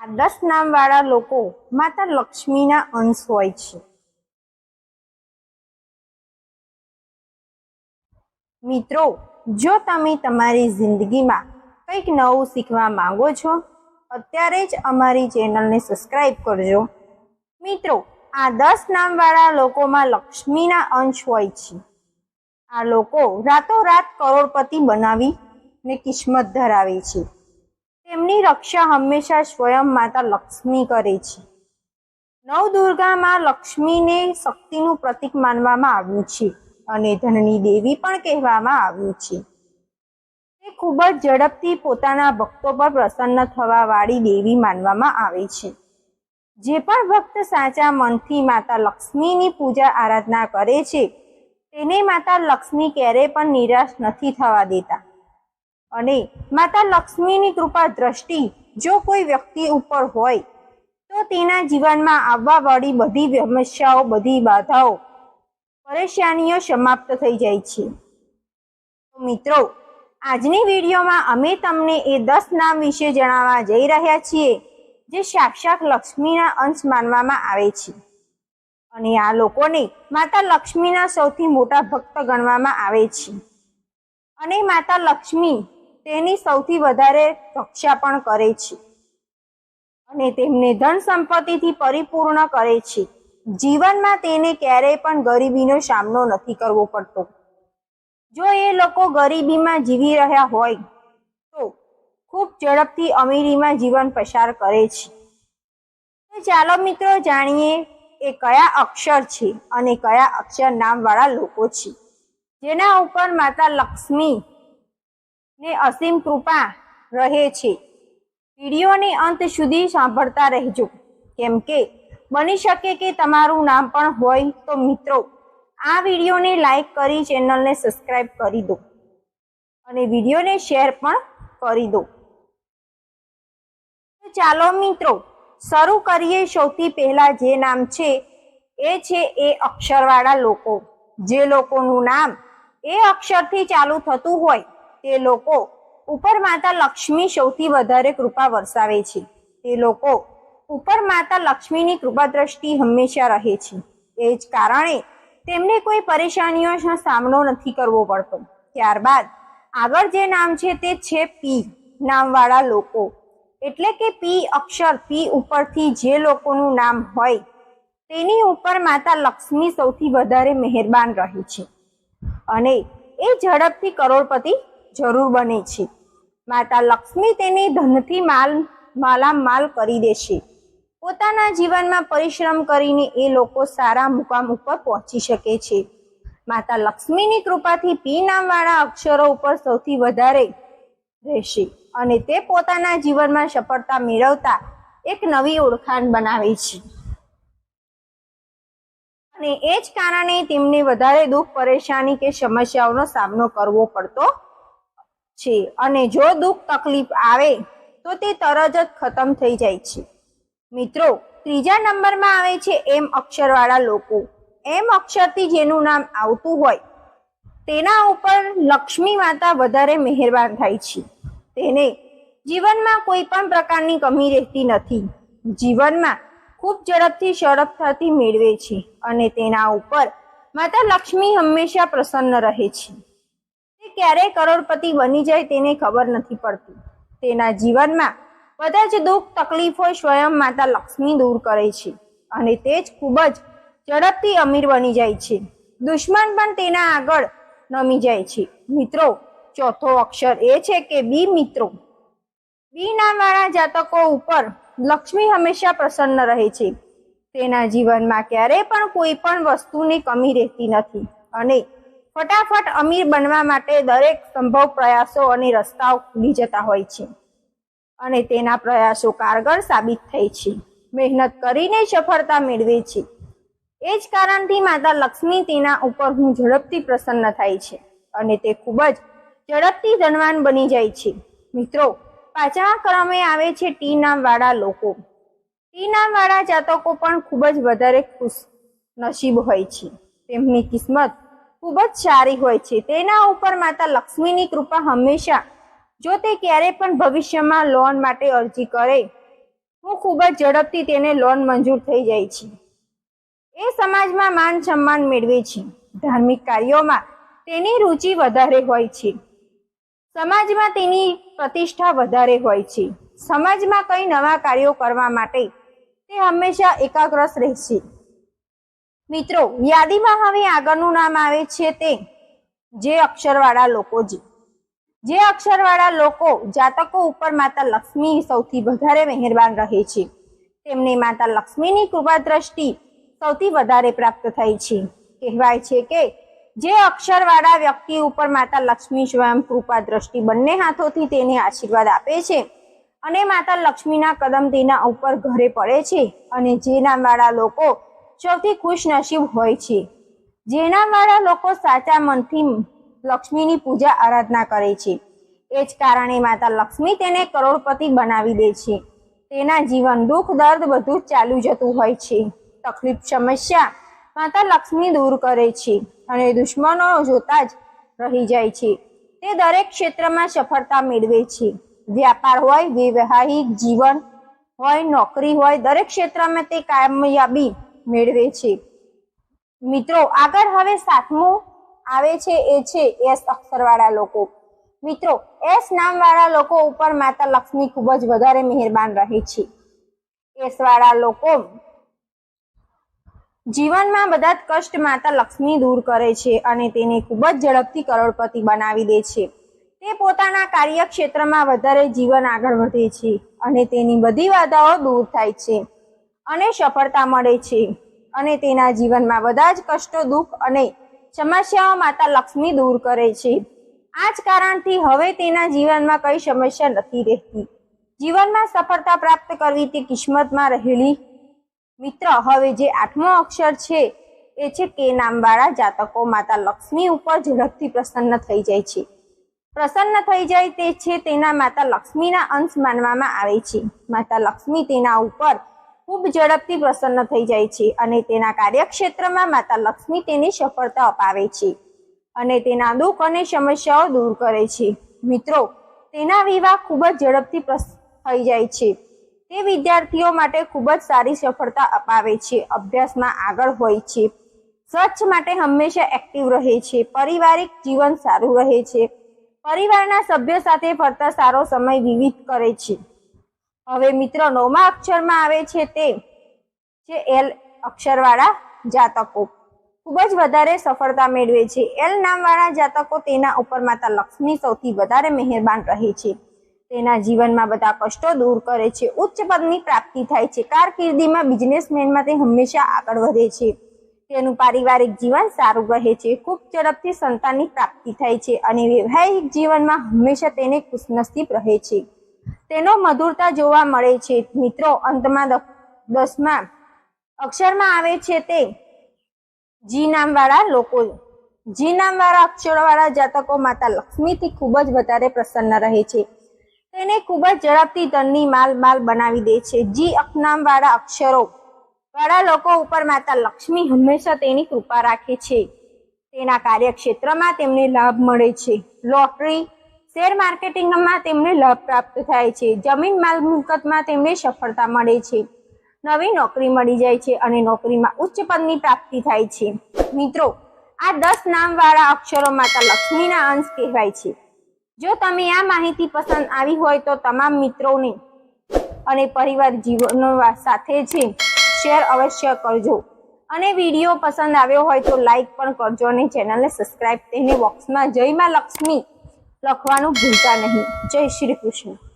આ દસ નામવાળા લોકો માતા લક્ષ્મીના અંશ હોય છે. મિત્રો, જો તમે તમારી જિંદગીમાં કંઈક નવું શીખવા માંગો છો, અત્યારે જ અમારી ચેનલને સબસ્ક્રાઇબ કરજો. મિત્રો આ દસ નામવાળા લોકોમાં લક્ષ્મીના અંશ હોય છે. આ લોકો રાતોરાત કરોડપતિ બનાવી ને કિસ્મત ધરાવે છે. તેમની રક્ષા હંમેશા સ્વયં માતા લક્ષ્મી કરે છે. નવદુર્ગામાં લક્ષ્મીને શક્તિનું પ્રતીક માનવામાં આવ્યું છે અને ધનની દેવી પણ કહેવામાં આવ્યું છે. તે ખૂબ જ ઝડપથી પોતાના ભક્તો પર પ્રસન્ન થવા વાળી દેવી માનવામાં આવે છે. જે પણ ભક્ત સાચા મનથી માતા લક્ષ્મીની પૂજા આરાધના કરે છે, તેને માતા લક્ષ્મી ક્યારેય પણ નિરાશ નથી થવા દેતા. અને માતા લક્ષ્મીની કૃપા દ્રષ્ટિ જો કોઈ વ્યક્તિ ઉપર હોય, તો તેના જીવનમાં આવવા વાળી બધી સમસ્યાઓ, બધી બાધાઓ પરેશાનીઓ સમાપ્ત થઈ જાય છે. મિત્રો, આજની વિડીયોમાં અમે તમને એ દસ નામ વિશે જણાવવા જઈ રહ્યા છીએ, જે સાક્ષાત લક્ષ્મીના અંશ માનવામાં આવે છે. અને આ લોકોને માતા લક્ષ્મીના સૌથી મોટા ભક્ત ગણવામાં આવે છે. અને માતા લક્ષ્મી તેની સૌથી વધારે રક્ષા પણ કરે છે. અને તેમને ધન સંપત્તિથી પરિપૂર્ણ કરે છે. જીવનમાં તેને ક્યારેય પણ ગરીબીનો સામનો નથી કરવો પડતો. જો એ લોકો ગરીબીમાં જીવી રહ્યા હોય, તો ખૂબ ઝડપથી અમીરીમાં જીવન પસાર કરે છે. તો ચાલો મિત્રો જાણીએ એ કયા અક્ષર છે અને કયા અક્ષર નામવાળા લોકો છે. જેના ઉપર માતા લક્ષ્મી ને અસીમ કૃપા રહે છે. વિડીયોને અંત સુધી સાંભળતા રહેજો. કેમ કે બની શકે કે તમારું નામ પણ હોય તો મિત્રો, આ વિડીયોને લાઈક કરી ચેનલને સબસ્ક્રાઈબ કરી દો અને વિડીયોને શેર પણ કરી દો. ચાલો મિત્રો, શરૂ કરીએ સૌથી પહેલા જે નામ છે, એ છે એ અક્ષરવાળા લોકો. જે લોકોનું નામ એ અક્ષરથી ચાલુ થતું હોય તે લોકો ઉપર માતા લક્ષ્મી સૌથી વધારે કૃપા વરસાવે છે. તે લોકો ઉપર માતા લક્ષ્મીની કૃપા દ્રષ્ટિ હંમેશા રહે છે. એ જ કારણે તેમને કોઈ પરેશાનીઓનો સામનો નથી કરવો પડતો. ત્યારબાદ આગળ જે નામ છે તે છે પી નામવાળા લોકો. એટલે કે પી અક્ષર, પી ઉપરથી જે લોકોનું નામ હોય તેની ઉપર માતા લક્ષ્મી સૌથી વધારે મહેરબાન રહે છે. અને એ ઝડપથી કરોડપતિ જરૂર બને છે. માતા લક્ષ્મી તેની ધનથી માલ, માલામાલ કરી દેશે પોતાના જીવનમાં પરિશ્રમ કરીને એ લોકો સારા મુકામ ઉપર પહોંચી શકે છે. માતા લક્ષ્મીની કૃપાથી પી નામવાળા અક્ષરો ઉપર સૌથી વધારે રહેશે અને તે પોતાના જીવનમાં સફળતા મેળવતા એક નવી ઓળખાણ બનાવે છે. અને એ જ કારણે તેમને વધારે દુઃખ, પરેશાની કે સમસ્યાઓનો સામનો કરવો પડતો છે અને જો દુઃખ તકલીફ આવે, તો તે તરત જ ખતમ થઈ જાય છે. મિત્રો, ત્રીજા નંબરમાં આવે છે એમ અક્ષરવાળા લોકો. એમ અક્ષરથી જેનું નામ આવતું હોય, તેના ઉપર લક્ષ્મી માતા વધારે મહેરબાન થાય છે. તેને જીવનમાં કોઈ પણ પ્રકારની કમી રહેતી નથી. જીવનમાં ખૂબ ઝડપથી સરળતાથી મેળવે છે અને તેના ઉપર માતા લક્ષ્મી હંમેશા પ્રસન્ન રહે છે. ક્યારે કરોડપતિ બની જાય તેને ખબર નથી પડતી. તેના જીવનમાં બધા જ દુઃખ, તકલીફો સ્વયં માતા લક્ષ્મી દૂર કરે છે અને તે જ ખૂબ જ ઝડપથી અમીર બની જાય છે. દુશ્મન પણ તેના આગળ નમી જાય છે. મિત્રો, ચોથો અક્ષર એ છે કે બી મિત્રો બી નામવાળા જાતકો ઉપર લક્ષ્મી હંમેશા પ્રસન્ન રહે છે. તેના જીવનમાં ક્યારેય પણ કોઈ પણ વસ્તુની કમી રહેતી નથી અને ફટાફટ અમીર બનવા માટે દરેક સંભવ પ્રયાસો અને રસ્તાઓ ખુલી જતા હોય છે. અને તેના પ્રયાસો કારગર સાબિત થાય છે. મહેનત કરીને સફળતા મેળવે છે. એ જ કારણથી માતા લક્ષ્મી તેના ઉપર હું ઝડપથી પ્રસન્ન થાય છે અને તે ખૂબ જ ઝડપથી ધનવાન બની જાય છે. મિત્રો, પાછા ક્રમે આવે છે ટી નામવાળા લોકો. ટી નામવાળા જાતકો પણ ખૂબ જ વધારે ખુશ નસીબ હોય છે. તેમની કિસ્મત ખૂબ જ સારી હોય છે. તેના ઉપર માતા લક્ષ્મીની કૃપા હંમેશા, જો તે ક્યારે પણ ભવિષ્યમાં લોન માટે અરજી કરે, હું ખૂબ જ ઝડપથી તેને લોન મંજૂર થઈ જાય છે. એ સમાજમાં માન સન્માન મેળવે છે. ધાર્મિક કાર્યોમાં તેની રુચિ વધારે હોય છે. સમાજમાં તેની પ્રતિષ્ઠા વધારે હોય છે. સમાજમાં કઈ નવા કાર્યો કરવા માટે તે હંમેશા એકાગ્રસ રહેશે. મિત્રો, યાદીમાં હવે આગળનું નામ આવે છે તે જે અક્ષરવાળા લોકો જે જે અક્ષરવાળા લોકો જાતકો ઉપર માતા લક્ષ્મી સૌથી વધારે મહેરબાન રહે છે. તેમને માતા લક્ષ્મીની કૃપા દ્રષ્ટિ સૌથી વધારે પ્રાપ્ત થાય છે. કહેવાય છે કે જે અક્ષરવાળા વ્યક્તિ ઉપર માતા લક્ષ્મી સ્વયં કૃપા દ્રષ્ટિ બંને હાથોથી તેને આશીર્વાદ આપે છે અને માતા લક્ષ્મીના કદમ તેના ઉપર ઘરે પડે છે અને જે નામવાળા લોકો સૌથી ખુશ નસીબ હોય છે. જેના નામવાળા લોકો સાચા મનથી લક્ષ્મીની પૂજા આરાધના કરે છે. એ જ કારણે માતા લક્ષ્મી તેને કરોડપતિ બનાવી દે છે. તેના જીવન દુઃખ, દર્દ બધું ચાલુ જતું હોય છે. તકલીફ, સમસ્યા માતા લક્ષ્મી દૂર કરે છે અને દુશ્મનો જોતા જ રહી જાય છે. તે દરેક ક્ષેત્રમાં સફળતા મેળવે છે. વ્યાપાર હોય વૈવાહિક જીવન હોય, નોકરી હોય, દરેક ક્ષેત્રમાં તે કામયાબી મેળવે છે. મિત્રો, આગળ હવે સાતમું આવે છે એ છે એસ અક્ષરવાળા લોકો. મિત્રો, એસ નામવાળા લોકો ઉપર માતા લક્ષ્મી ખૂબ જ વધારે મહેરબાન રહે છે. એસ વાળા લોકો જીવનમાં બધા જ કષ્ટ માતા લક્ષ્મી દૂર કરે છે અને તેને ખૂબ જ ઝડપથી કરોડપતિ બનાવી દે છે. તે પોતાના કાર્યક્ષેત્રમાં વધારે જીવન આગળ વધે છે અને તેની બધી બાધાઓ દૂર થાય છે. અને સફળતા મળે છે. અને તેના જીવનમાં બધા જ કષ્ટો, દુઃખ અને સમસ્યાઓ માતા લક્ષ્મી દૂર કરે છે. આ જ કારણથી હવે તેના જીવનમાં કઈ સમસ્યા નથી રહેતી. જીવનમાં સફળતા પ્રાપ્ત કરવી તે કિસ્મતમાં રહેલી. મિત્ર, હવે જે આઠમો અક્ષર છે, એ છે કે નામવાળા જાતકો માતા લક્ષ્મી ઉપર ઝડપથી પ્રસન્ન થઈ જાય છે. પ્રસન્ન થઈ જાય તે છે તેના માતા લક્ષ્મીના અંશ માનવામાં આવે છે. માતા લક્ષ્મી તેના ઉપર ખૂબ ઝડપથી પ્રસન્ન થઈ જાય છે અને તેના કાર્યક્ષેત્રમાં માતા લક્ષ્મી તેની સફળતા અપાવે છે અને તેના દુઃખ અને સમસ્યાઓ દૂર કરે છે. મિત્રો, તેના વિવાહ ખૂબ જ ઝડપથી થઈ જાય છે. તે વિદ્યાર્થીઓ માટે ખૂબ જ સારી સફળતા અપાવે છે, અભ્યાસમાં આગળ હોય છે. સ્વચ્છ માટે હંમેશા એક્ટિવ રહે છે, પારિવારિક જીવન સારું રહે છે. પરિવારના સભ્ય સાથે ફરતા સારો સમય વિવિધ કરે છે. હવે મિત્રો, નવમા અક્ષરમાં આવે છે તે છે એલ અક્ષરવાળા જાતકો. ખૂબ જ વધારે સફળતા મેળવે છે. એલ નામવાળા જાતકો તેના ઉપર માતા લક્ષ્મી સૌથી વધારે મહેરબાન રહે છે. તેના જીવનમાં બધા કષ્ટો દૂર કરે છે. ઉચ્ચ પદની પ્રાપ્તિ થાય છે. કારકિર્દીમાં બિઝનેસમેનમાં તે હંમેશા આગળ વધે છે. તેનું પારિવારિક જીવન સારું રહે છે. ખૂબ ઝડપથી સંતાનની પ્રાપ્તિ થાય છે અને વૈવાહિક જીવનમાં હંમેશા તેને ખુશનસીબ રહે છે. તેનો મધુરતા જોવા મળે છે. મિત્રો, અંતમાં દસમા અક્ષરમાં આવે છે તે જી નામવાળા લોકો. જી નામવાળા અક્ષરવાળા જાતકો માતા લક્ષ્મીથી ખૂબ જ વધારે પ્રસન્ન રહે છે. તેને ખૂબ જ ઝડપથી ધનની માલ માલ બનાવી દે છે. જી નામવાળા અક્ષરો વાળા લોકો ઉપર માતા લક્ષ્મી હંમેશા તેની કૃપા રાખે છે. તેના કાર્યક્ષેત્રમાં તેમને લાભ મળે છે. લોટરી શેર માર્કેટિંગમાં તેમને લાભ પ્રાપ્ત થાય છે. જમીન માલ મિલકતમાં તેમને સફળતા મળે છે. નવી નોકરી મળી જાય છે અને નોકરીમાં ઉચ્ચ પદની પ્રાપ્તિ થાય છે. મિત્રો, આ દસ નામવાળા અક્ષરો માતા લક્ષ્મીના અંશ કહેવાય છે. જો તમે આ માહિતી પસંદ આવી હોય તો તમામ મિત્રોને અને પરિવાર જીવનો સાથે છે, શેર અવશ્ય કરજો. અને વીડિયો પસંદ આવ્યો હોય તો લાઈક પણ કરજો અને ચેનલને સબસ્ક્રાઇબ તેને બોક્સમાં. જય માં લક્ષ્મી. લખવાનું ભૂલતા નહીં. જય શ્રી કૃષ્ણ.